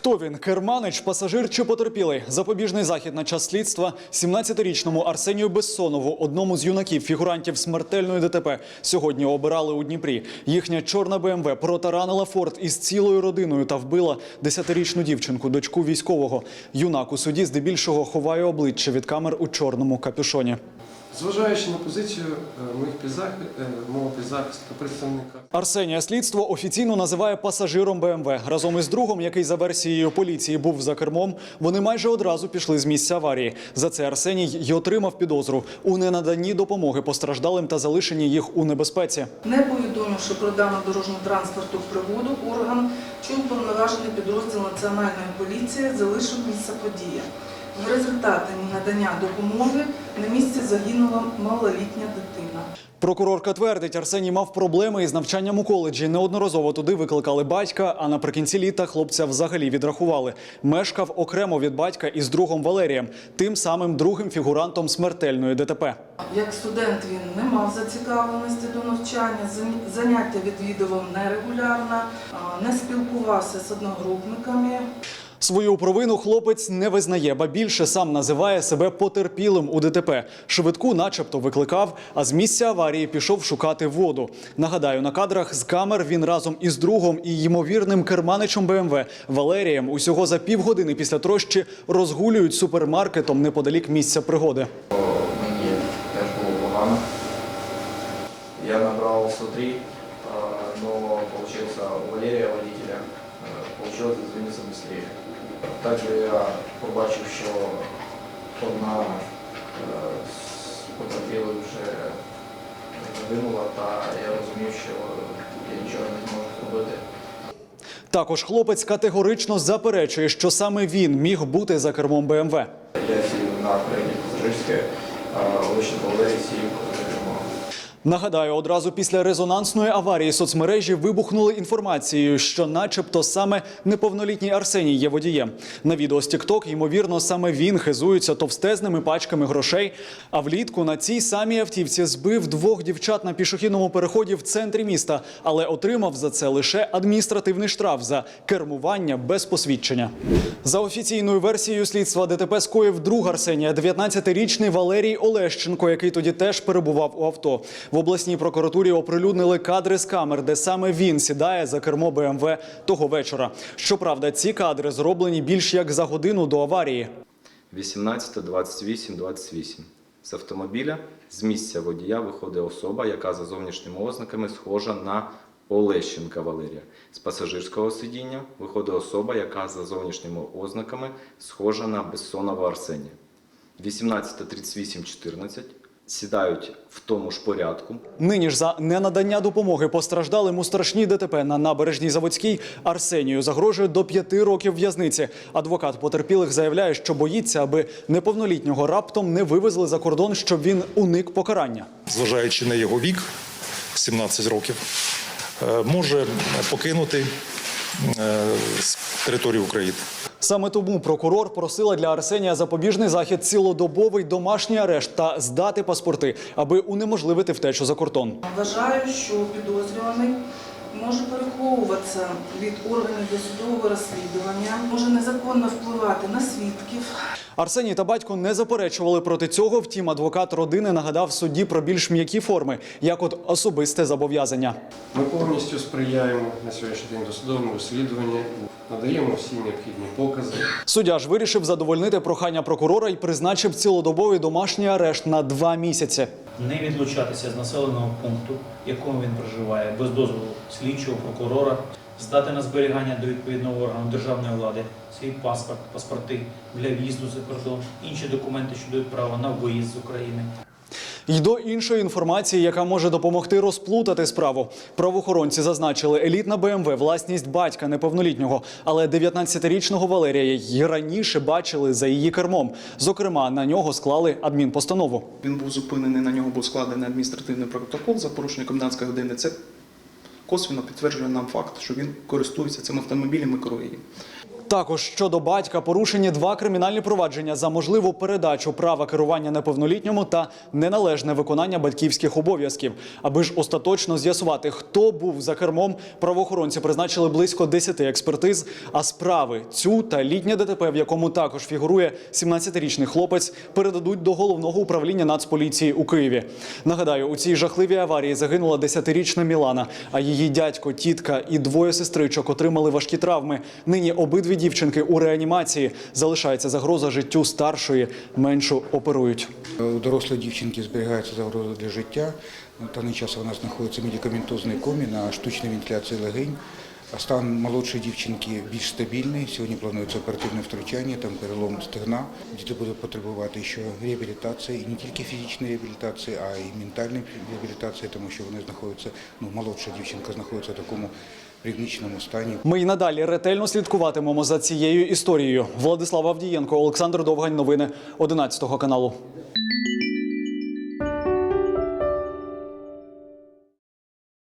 Хто він? Керманич, пасажир чи потерпілий? Запобіжний захід на час слідства 17-річному Арсенію Бессонову, одному з юнаків фігурантів смертельної ДТП, сьогодні обирали у Дніпрі. Їхня чорна БМВ протаранила форт із цілою родиною та вбила 10-річну дівчинку, дочку військового. Юнак у суді здебільшого ховає обличчя від камер у чорному капюшоні. Зважаючи на позицію е, моїх е, мого підзахисту представника. Арсенія слідство офіційно називає пасажиром БМВ. Разом із другом, який за версією поліції був за кермом, вони майже одразу пішли з місця аварії. За це Арсеній й отримав підозру у ненаданні допомоги постраждалим та залишенні їх у небезпеці. Не повідомивши про дану дорожню транспорту пригоду, орган чи уповноважений підрозділ Національної поліції залишив місце події. В результаті надання допомоги на місці загинула малолітня дитина. Прокурорка твердить, Арсеній мав проблеми із навчанням у коледжі. Неодноразово туди викликали батька, а наприкінці літа хлопця взагалі відрахували. Мешкав окремо від батька із другом Валерієм, тим самим другим фігурантом смертельної ДТП. Як студент він не мав зацікавленості до навчання, зан- заняття відвідував нерегулярно, не спілкувався з одногрупниками, Свою провину хлопець не визнає, ба більше сам називає себе потерпілим у ДТП. Швидку, начебто, викликав, а з місця аварії пішов шукати воду. Нагадаю, на кадрах з камер він разом із другом і ймовірним керманичем БМВ Валерієм усього за півгодини після трощі розгулюють супермаркетом неподалік місця пригоди. Мені теж було погано. Я набрал 103, а, но получился у Валерия водителя, получилось задвинуться быстрее. Также я побачив, що одна е, з потерпілих вже загинула, та я розумів, що я нічого не зможу зробити. Також хлопець категорично заперечує, що саме він міг бути за кермом БМВ. Я сів на переднє пасажирське, Валерій сів за кермо. Нагадаю, одразу після резонансної аварії соцмережі вибухнули інформацією, що, начебто, саме неповнолітній Арсеній є водієм. На відео з TikTok, ймовірно, саме він хизується товстезними пачками грошей. А влітку на цій самій автівці збив двох дівчат на пішохідному переході в центрі міста, але отримав за це лише адміністративний штраф за кермування без посвідчення. За офіційною версією слідства ДТП скоїв друг Арсенія, 19-річний Валерій Олещенко, який тоді теж перебував у авто. В обласній прокуратурі оприлюднили кадри з камер, де саме він сідає за кермо БМВ того вечора. Щоправда, ці кадри зроблені більш як за годину до аварії. 18, 28, 28. З автомобіля з місця водія виходить особа, яка за зовнішніми ознаками схожа на Олещенка Валерія. З пасажирського сидіння виходить особа, яка за зовнішніми ознаками схожа на Бессонова Арсенія. 18, 38, 14 сідають в тому ж порядку. Нині ж за ненадання допомоги постраждалим у страшній ДТП на набережній Заводській Арсенію загрожує до п'яти років в'язниці. Адвокат потерпілих заявляє, що боїться, аби неповнолітнього раптом не вивезли за кордон, щоб він уник покарання. зважаючи на його вік 17 років, е, може покинути е, з території України. Саме тому прокурор просила для Арсенія запобіжний захід цілодобовий домашній арешт та здати паспорти, аби унеможливити втечу за кордон. Вважаю, що підозрюваний може переховуватися від органів досудового розслідування, може незаконно впливати на свідків. Арсеній та батько не заперечували проти цього. Втім, адвокат родини нагадав судді про більш м'які форми, як от особисте зобов'язання. Ми повністю сприяємо на сьогоднішній день досудовому розслідуванню, надаємо всі необхідні покази. Суддя ж вирішив задовольнити прохання прокурора і призначив цілодобовий домашній арешт на два місяці. Не відлучатися з населеного пункту, в якому він проживає, без дозволу слідчого прокурора, здати на зберігання до відповідного органу державної влади свій паспорт, паспорти для в'їзду за кордон, інші документи, щодо права на виїзд з України. Й до іншої інформації, яка може допомогти розплутати справу. Правоохоронці зазначили, елітна БМВ – власність батька неповнолітнього, але 19-річного Валерія й раніше бачили за її кермом. Зокрема, на нього склали адмінпостанову. Він був зупинений, на нього був складений адміністративний протокол за порушення комендантської години. Це косвенно підтверджує нам факт, що він користується цим автомобілем і керує. Також щодо батька порушені два кримінальні провадження за можливу передачу права керування неповнолітньому та неналежне виконання батьківських обов'язків. Аби ж остаточно з'ясувати, хто був за кермом, правоохоронці призначили близько 10 експертиз. А справи цю та літнє ДТП, в якому також фігурує 17-річний хлопець, передадуть до головного управління Нацполіції у Києві. Нагадаю, у цій жахливій аварії загинула 10-річна Мілана, а її дядько, тітка і двоє сестричок отримали важкі травми. Нині обидві дівчинки у реанімації. Залишається загроза життю старшої, меншу оперують. У дорослої дівчинки зберігається загроза для життя. На даний час вона знаходиться в медикаментозній комі на штучній вентиляції легень. Стан молодшої дівчинки більш стабільний. Сьогодні планується оперативне втручання, там перелом стегна. Діти будуть потребувати ще реабілітації, і не тільки фізичної реабілітації, а й ментальної реабілітації, тому що вони знаходяться, ну, молодша дівчинка знаходиться в такому пригніченому стані. Ми й надалі ретельно слідкуватимемо за цією історією. Владислав Авдієнко, Олександр Довгань. Новини 11 каналу.